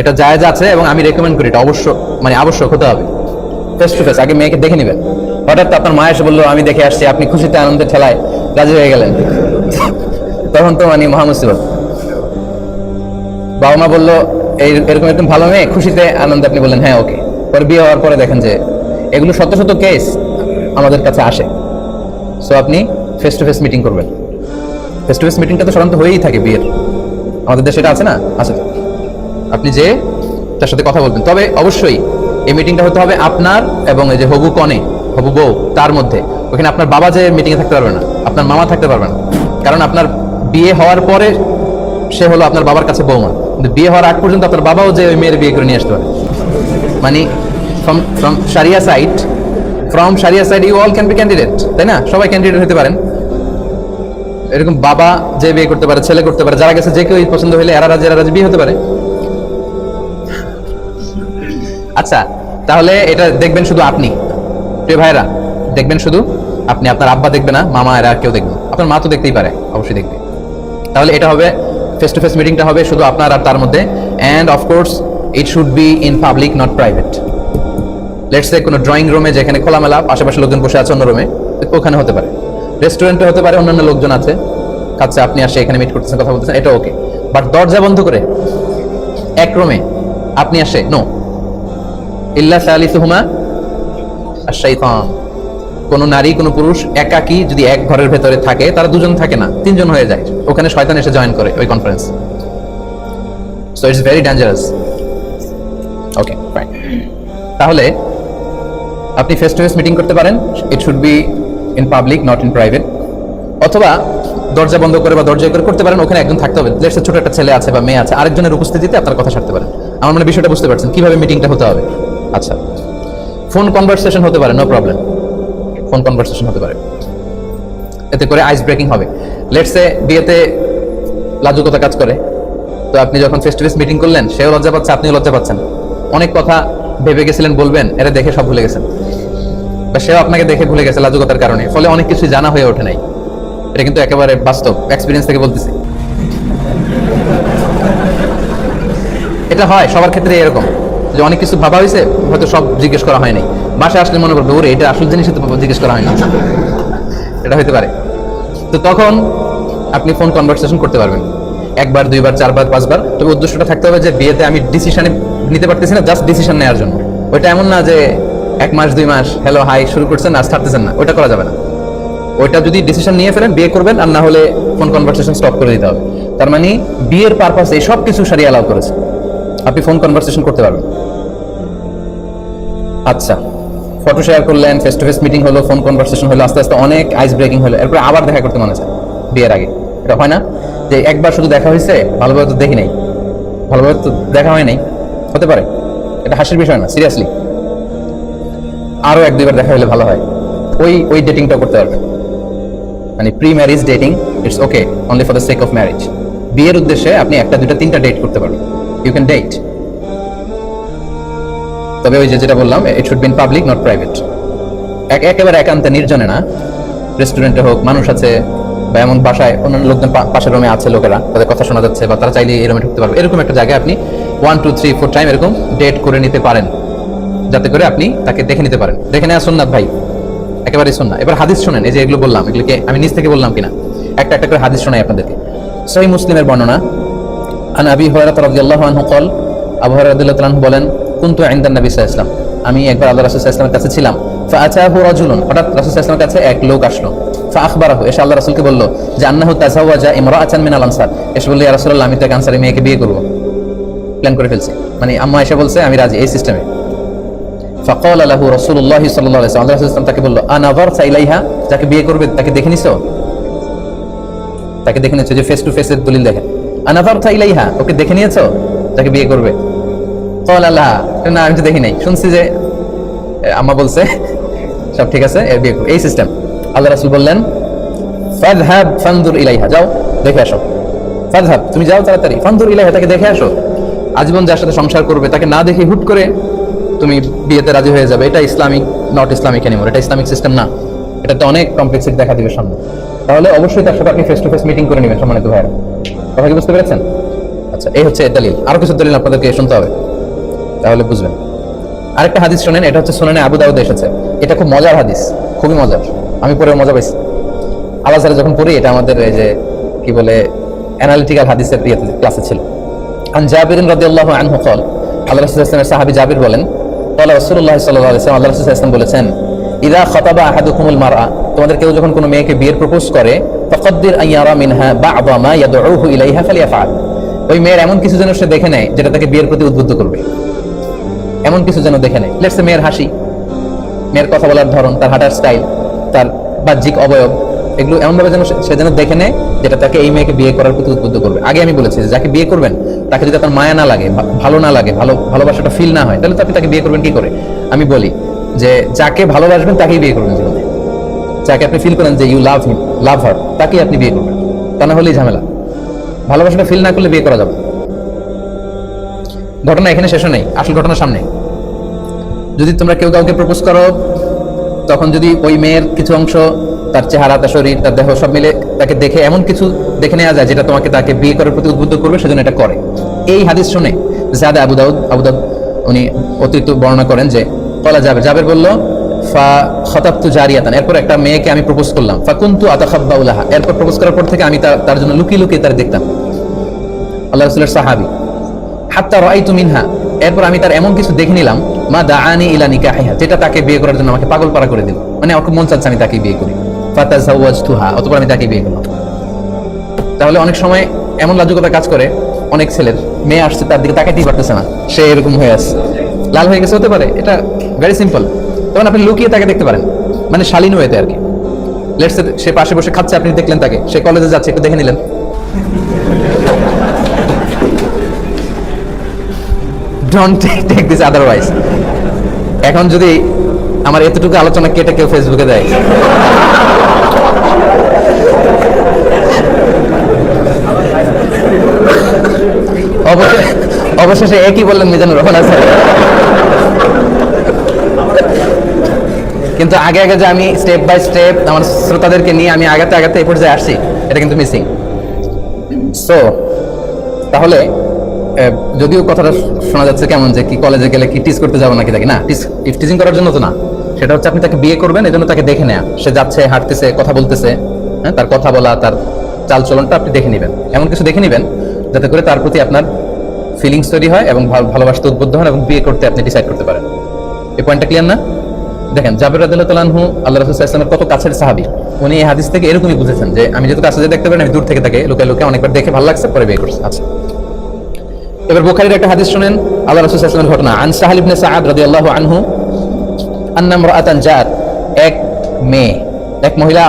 এটা জায়েজ আছে এবং আমি রেকমেন্ড করি এটা অবশ্য মানে আবশ্যক হতে হবে। ফেস টু ফেস আগে মেয়েকে দেখে নেবেন হঠাৎ আপনার মা এসে বলল, আমি দেখে আসছি, আপনি খুশিতে আনন্দে ঠেলায় রাজি হয়ে গেলেন। তখন তো মানে মহামুসিবত বাবা মা বলল, এই, এরকম একদম ভালো মেয়ে, খুশিতে আনন্দে। আপনি বললেন হ্যাঁ ওকে পরে বিয়ে হওয়ার পরে দেখেন যে, এগুলো শত শত কেস আমাদের কাছে আসে। সো আপনি ফেস টু ফেস মিটিং করবেন। ফেস টু ফেস মিটিংটা তো সাধারণত হয়েই থাকে বিয়ের। আমাদের দেশে এটা আছে না? আছে তো। আপনি যে তার সাথে কথা বলবেন। তবে অবশ্যই এই মিটিংটা হতে হবে আপনার এবং এই যে হবু কনে, হবু বউ, তার মধ্যে। ওখানে আপনার বাবা যে মিটিংয়ে থাকতে পারবে না, আপনার মামা থাকতে পারবে না। কারণ আপনার বিয়ে হওয়ার পরে সে হলো আপনার বাবার কাছে বৌমা। কিন্তু বিয়ে হওয়ার আগ পর্যন্ত আপনার বাবাও যে ওই মেয়ের বিয়ে করে নিয়ে আসতে পারে। মানে from from Sharia side from Sharia side you all can be candidate তাই না? সবাই ক্যান্ডিডেট হতে পারেন। এরকম বাবা যে বিয়ে করতে পারে, ছেলে করতে পারে, যারা গেছে, যে কেউ পছন্দ হলে, এরা রাজি এরা রাজি, বিয়ে হতে পারে। আচ্ছা তাহলে এটা দেখবেন শুধু আপনি। প্রিয় ভাইরা দেখবেন শুধু আপনি, আপনার আব্বা দেখবে না, মামা এরা কেউ দেখবে আপনার মা তো দেখতেই পারে, অবশ্যই দেখবে। তাহলে এটা হবে ফেস টু ফেস মিটিংটা হবে শুধু আপনার আর তার মধ্যে। And of course it should be in public not private let's say কোনো ড্রয়িং রুমে যেখানে খোলামেলা, আশেপাশে লোকজন বসে আছে অন্য রুমে ওখানে হতে পারে। রেস্টুরেন্টে হতে পারে, অন্যান্য লোকজন আছে। কাছে আপনি আসে এখানে মিট করতেছেন, কথা বলতেছেন, এটা ওকে বাট দরজা বন্ধ করে, এক রুমে আপনি আসে নো ইল্লা সালিসুহুমা আর কোন নারী, কোন পুরুষ একাকী যদি এক ঘরের ভেতরে থাকে, তারা দুজন থাকে না, তিনজন হয়ে যায়। ওখানে শয়তান এসে জয়েন করে ওই conference so it's very dangerous okay তাহলে, আপনি ফেস টু ফেস মিটিং করতে পারেন। It should be in public not in private অথবা, দরজা বন্ধ করে বা দরজা করে করতে পারেন, ওখানে একজন থাকতে হবে। লেটস ছোট একটা ছেলে আছে বা মেয়ে আছে, আরেকজনের উপস্থিতিতে আপনার কথা সারতে পারেন। আমার মানে বিষয়টা বুঝতে পারছেন, কীভাবে মিটিংটা হতে হবে? আচ্ছা। ফোন কনভারসেশন হতে পারে নো প্রবলেম ফোন কনভারসেশন হতে পারে। এতে করে আইস ব্রেকিং হবে। লেটসে বিয়েতে লাজুকতা কাজ করে। তো আপনি যখন ফেস টু ফেস মিটিং করলেন, সেও লজ্জা পাচ্ছে, আপনিও লজ্জা পাচ্ছেন। অনেক কথা ভেবে গেছিলেন, বলবেন এটা দেখে সব ভুলে গেছেন। বা সেও আপনাকে দেখে ভুলে গেছে লাজুকতার কারণে। ফলে অনেক কিছু জানা হয়ে ওঠে নাই। এটা কিন্তু একেবারে বাস্তব। এক্সপিরিয়েন্স থেকে বলতেছি। এটা হয়, সবার ক্ষেত্রে এরকম। যে অনেক কিছু ভাবা হয়েছে, হয়তো সব জিজ্ঞেস করা হয় নাই বাসায় আসলে মনে করবে, ওরে, এটা আসল জিনিস জিজ্ঞেস করা হয় না এটা হতে পারে। তো তখন আপনি ফোন কনভারসেশন করতে পারবেন। একবার, দুইবার, চারবার, পাঁচবার। তবে উদ্দেশ্যটা থাকতে হবে যে বিয়েতে আমি ডিসিশনে নিতে পারতেছি না জাস্ট ডিসিশন নেওয়ার জন্য। ওইটা এমন না যে এক মাস, দুই মাস, হ্যালো, হাই, শুরু করছেন, আজ ছাড়তেছেন না। ওইটা করা যাবে না। ওইটা যদি ডিসিশন নিয়ে ফেলেন, বিয়ে করবেন, আর না হলে ফোন কনভারসেশন স্টপ করে দিতে হবে। তার মানে বিয়ের পারপাস এই সব কিছু সারিয়ে অ্যালাউ করেছে। আপনি ফোন কনভারসেশন করতে পারবেন। আচ্ছা ফটো শেয়ার করলেন ফেস টু ফেস মিটিং হলো ফোন কনভারসেশন হলো, আস্তে আস্তে অনেক আইস ব্রেকিং হলো, এরপরে আবার দেখা করতে মনে চায়, বিয়ের আগে। এটা হয় না? যে একবার শুধু দেখা হয়েছে, ভালোভাবে তো দেখি নাই। ভালোভাবে তো দেখা হয় নাই। হতে পারে। এটা হাসির বিষয় না সিরিয়াসলি আরও এক দুইবার দেখা হলে ভালো হয়। ওই ওই ডেটিংটা করতে পারবেন। মানে pre marriage dating it's okay only for the sake of marriage বিয়ের উদ্দেশ্যে আপনি একটা দুটা তিনটা ডেট করতে পারবেন। ইউ ক্যান ডেট তবে ওই যে যেটা বললাম it should be in public not private একেবারে একান্তে নির্জনে না। রেস্টুরেন্টে হোক, মানুষ আছে, বা এমন বাসায় অন্যান্য লোকজন পাশের রুমে আছে লোকেরা, তাদের কথা শোনা যাচ্ছে, বা তারা চাইলে এই রুমে ঢুকতে পারবে। এরকম একটা জায়গায় আপনি one two three four time এরকম ডেট করে নিতে পারেন। যাতে করে আপনি তাকে দেখে নিতে পারেন। দেখে নেওয়া সুন্নাত ভাই। একেবারে সুন্না এবার হাদিস শোনেন, এই যে এগুলো বললাম, এগুলোকে আমি নিজ থেকে বললাম কিনা। একটা একটা করে হাদিস শোনাই আপনাদেরকে। সহি মুসলিমের বর্ণনা আন আবি হরাত রাদিয়াল্লাহু আনহু কল আবু হরাত আনহু বলেন কুনতু ইনদান নবী সাল্লাল্লাহু আমি একবার আল্লাহ রাসূল সাল্লাল্লাহু আলাইহি কাছে ছিলাম। ফাআতাহু রাজুলুন হঠাৎ রাসূল সাল্লাল্লাহু কাছে এক লোক আসলো। ফাআখবারাহু এসে আল্লাহ যে আন্নাহু তাযাওয়াজা ইমরাআতান মিনাল আনসার। এসে ইয়া আমি তো এক মেয়েকে বিয়ে করব। প্ল্যান করে ফেলছে। মানে আম্মা এসে বলছে, আমি রাজি এই সিস্টেমে। ফকল আলাহু রসুল্লাহ সাল্লাহ আল্লাহ ইসলাম তাকে বলল আনাভার সাইলাইহা যাকে বিয়ে করবে, তাকে দেখে নিছ? তাকে দেখে নিচ্ছ যে ফেস টু ফেসের দলিল দেখে। আনাযারতা ইলাইহা, ওকে দেখে বিয়ে করবে। না, আমি তো দেখি নাই। শুনছি যে আম্মা বলছে, সব ঠিক আছে, এর বিয়ে এই সিস্টেম আল্লাহ রাসূল বললেন ইলাইহা। যাও, দেখে আসো। ফাযহাব, তুমি যাও তাড়াতাড়ি। ফানজুর ইলাইহা, তাকে দেখে আসো। আজীবন যার সাথে সংসার করবে, তাকে না দেখে হুট করে তুমি বিয়েতে রাজি হয়ে যাবে। এটা ইসলামিক নট ইসলামিক এটা ইসলামিক সিস্টেম না। এটাতে অনেক কমপ্লেক্সিটি দেখা দিবে সামনে। তাহলে অবশ্যই তার সাথে আপনি ফেস টু ফেস মিটিং করে নেবেন সম্মানিত ভাইয়েরা কথা কি বুঝতে পেরেছেন আচ্ছা আচ্ছা এই হচ্ছে দলিল আরো কিছু দলিল আপনাদেরকে শুনতে হবে তাহলে বুঝবেন আরেকটা হাদিস শোনেন এটা হচ্ছে শোনেন আবু দাউদ এসেছে এটা খুব মজার হাদিস খুবই মজার আমি পরে মজা পাইছি আলাজারে যখন পড়ি এটা আমাদের এই যে কি বলে অ্যানালিটিক্যাল হাদিসের ইয়েতে ক্লাসে ছিল আন জাবির রাদিয়াল্লাহু আনহু قال আল্লাহ রাসূল সাল্লাল্লাহু সাহাবী জাবির বলেন قال রাসূলুল্লাহ সাল্লাল্লাহু আলাইহি ওয়াসাল্লাম আল্লাহ রাসূল সাল্লাল্লাহু আলাইহি বলেছেন ইদা খাতাবা আহাদুকুমুল মারআ তোমাদের কেউ যখন কোনো মেয়েকে বিয়ের প্রপোজ করে, ফাকাদ্দির আন ইয়ারা মিনহা বা'দা মা ইয়াদউহু ইলাইহা ফালিয়াফআল ওই মেয়ের এমন কিছু যেন সে দেখে নেয় যেটা তাকে বিয়ের প্রতি উদ্বুদ্ধ করবে। এমন কিছু যেন দেখে নেয়। লেটস মেয়ের হাসি, মেয়ের কথা বলার ধরন, তার হাঁটার স্টাইল, তার বাহ্যিক অবয়ব, এগুলো এমনভাবে যেন সে- যেন দেখে নেয় যেটা তাকে এই মেয়েকে বিয়ে করার প্রতি উদ্বুদ্ধ করবে। আগে আমি বলেছি যে যাকে বিয়ে করবেন, তাকে যদি আপনার মায়া না লাগে ভালো না লাগে, ভালো ভালোবাসাটা ফিল না হয়, তাহলে তো আপনি তাকে বিয়ে করবেন কি করে? আমি বলি যে যাকে ভালোবাসবেন তাকেই বিয়ে করবেন জীবনে যাকে আপনি ফিল করেন যে ইউ লাভ হিম লাভ হার তাকেই আপনি বিয়ে করবেন। তা না হলেই ঝামেলা। ভালোবাসাটা ফিল না করলে বিয়ে করা যাবে ঘটনা এখানে শেষও নেই, আসল ঘটনা সামনে। যদি তোমরা কেউ কাউকে প্রপোজ করো, তখন যদি ওই মেয়ের কিছু অংশ, তার চেহারা, তার শরীর, তার দেহ সব মিলে তাকে দেখে এমন কিছু দেখে নেওয়া যায় যেটা তোমাকে তাকে বিয়ে করার প্রতি উদ্বুদ্ধ করবে, সেজন্য এটা করে। এই হাদিস শুনে জাদা আবু দাউদ আবু দাউদ উনি অতিরিক্ত বর্ণনা করেন যে কলা যাবে। জাবের বলল, ফা জারিয়াতান। এরপর একটা মেয়েকে আমি প্রপোজ করলাম। আতাখাব্বা উলাহা এরপর প্রপোজ করার পর থেকে আমি তার জন্য লুকিয়ে লুকিয়ে তার দেখতাম। আল্লাহ রসুলের সাহাবি, হাত্তা মিনহা। এরপর আমি তার এমন কিছু দেখে নিলাম, মা দাআনি ইলা নিকাহিহা, যেটা তাকে বিয়ে করার জন্য আমাকে পাগল পারা করে দিল। মানে আমার মন চাচ্ছে আমি তাকে বিয়ে করি। ফাতাজাওয়াজতুহা, অতঃপর আমি তাকে বিয়ে করলাম। তাহলে অনেক সময় এমন লাজুকতা কাজ করে অনেক ছেলের, মেয়ে আসছে তার দিকে তাকাইতেই পারতেছে না। সে এরকম হয়ে আসছে। লাল হয়ে গেছে, হতে পারে। এটা ভেরি সিম্পল তখন আপনি লুকিয়ে তাকে দেখতে পারেন। মানে শালীন হয়েতে আর কি। লেটস সে পাশে বসে খাচ্ছে, আপনি দেখলেন তাকে। সে কলেজে যাচ্ছে, একটু দেখে নিলেন। ডোন্ট টেক দিস আদারওয়াইজ এখন যদি আমার এতটুকু আলোচনা কেটে কেউ ফেসবুকে দেয়। অবশেষে একই বললেন মিজানুর রহমান আছে কিন্তু আগে আগে যে আমি স্টেপ বাই স্টেপ আমার শ্রোতাদেরকে নিয়ে আমি আগাতে আগাতে এই পর্যায়ে আসছি, এটা কিন্তু মিসিং সো তাহলে যদিও কথাটা শোনা যাচ্ছে কেমন যে কি কলেজে গেলে কি টিচ করতে যাব নাকি তাকে না টিচিং করার জন্য তো না। সেটা হচ্ছে আপনি তাকে বিয়ে করবেন এই জন্য তাকে দেখে নেয়া। সে যাচ্ছে, হাঁটতেছে, কথা বলতেছে হ্যাঁ তার কথা বলা, তার চালচলনটা আপনি দেখে নেবেন। এমন কিছু দেখে নেবেন, যাতে করে তার প্রতি আপনার ফিলিংস তৈরি হয় এবং ভালো- ভালোবাসতে উদ্বুদ্ধ হন এবং বিয়ে করতে আপনি ডিসাইড করতে পারেন। এই পয়েন্টটা ক্লিয়ার না? দেখেন, জাবির তালানহু আল্লাহ রসুল ইসলামের কত কাছের সাহাবি। উনি এই হাদিস থেকে এরকমই বুঝেছেন যে, আমি যেহেতু কাছে দেখতে পারি আমি দূর থেকে তাকে লোকে লোকে অনেকবার দেখে ভালো লাগছে, পরে বিয়ে করছে। আচ্ছা। এবার বুখারীর একটা হাদিস শুনেন, আল্লাহ রাসূল সাল্লাল্লাহু ঘটনা। আন সাহাল ইবনে সাআদ রাদিয়াল্লাহু আনহু, আন্না ইমরাআতান জাত, এক মেয়ে, এক মহিলা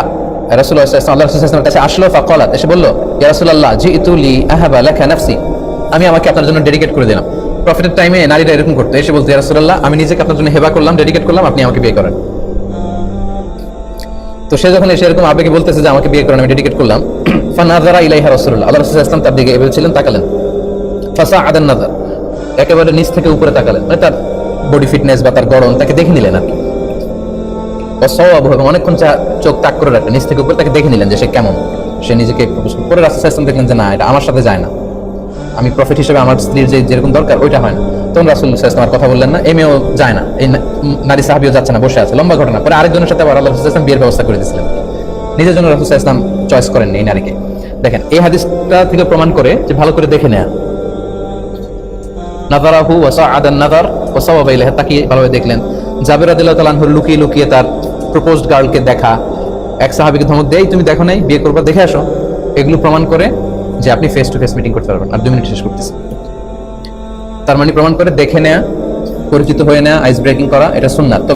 সাল্লাল্লাহু আলাইহি ওয়াসাল্লামের কাছে আসলো ফাকালাত এসে বলল, ইয়া রাসূলুল্লাহ, জিতু লি আহাবা লাকা নাফসি, আমি আমাকে আপনার জন্য ডেডিকেট করে দিলাম। প্রফিটের টাইমে নারীরা এরকম করতো। এসে বলতো রাসূলুল্লাহ, আমি নিজেকে আপনার জন্য হেবা করলাম ডেডিকেট করলাম, আপনি আমাকে বিয়ে করেন। তো সে যখন এসে এরকম আবেগে বলতেছে যে, আমাকে বিয়ে করেন, আমি ডেডিকেট করলাম, ফানাযারা ইলাইহা রাসূলুল্লাহ। আল্লাহ রাসূল ওয়াসাল্লাম তার দিকে এভাবে ছিলেন, তাকালেন। ফাসা আদান নাজার একেবারে নিচ থেকে উপরে তাকালেন। মানে তার বডি ফিটনেস বা তার গড়ন তাকে দেখে নিলেন আর কি। অসবাবু এবং অনেকক্ষণ চোখ তাক করে রাখলেন, নিচ থেকে উপরে তাকে দেখে নিলেন যে সে কেমন। সে নিজেকে। পরে রাস্তা ইসলাম দেখলেন যে, না, এটা আমার সাথে যায় না। আমি প্রফিট হিসেবে আমার স্ত্রীর যে যেরকম দরকার, ওইটা হয় না। তখন রাসুল ইসলাম কথা বললেন না এই মেয়েও যায় না। এই নারী সাহাবিও যাচ্ছে না, বসে আছে। লম্বা ঘটনা। পরে আরেকজনের সাথে আবার আল্লাহ ইসলাম বিয়ের ব্যবস্থা করে দিয়েছিলেন। নিজের জন্য রাসুল ইসলাম চয়েস করেননি এই নারীকে। দেখেন, এই হাদিসটা থেকে প্রমাণ করে যে ভালো করে দেখে নেয়া। নাজারাহু ওয়াসাআদা নাজার ওয়াসাওয়াবা ইলাইহি, তাকিয়ে ভালোভাবে দেখলেন। জাবির রাদিয়াল্লাহু তাআলা আনহু লুকিয়ে লুকিয়ে তার প্রপোজড গার্লকে দেখা। এক সাহাবীকে ধমক দেয় তুমি দেখো নাই, বিয়ে করবা, দেখে আসো। এগুলো প্রমাণ করে যে আপনি ফেস টু ফেস মিটিং করতে পারবেন। আর দু মিনিট শেষ করতেছি। তার মানে প্রমাণ করে দেখে নেয়া, পরিচিত হয়ে নেয়া আইস ব্রেকিং করা, এটা সুন্নাত।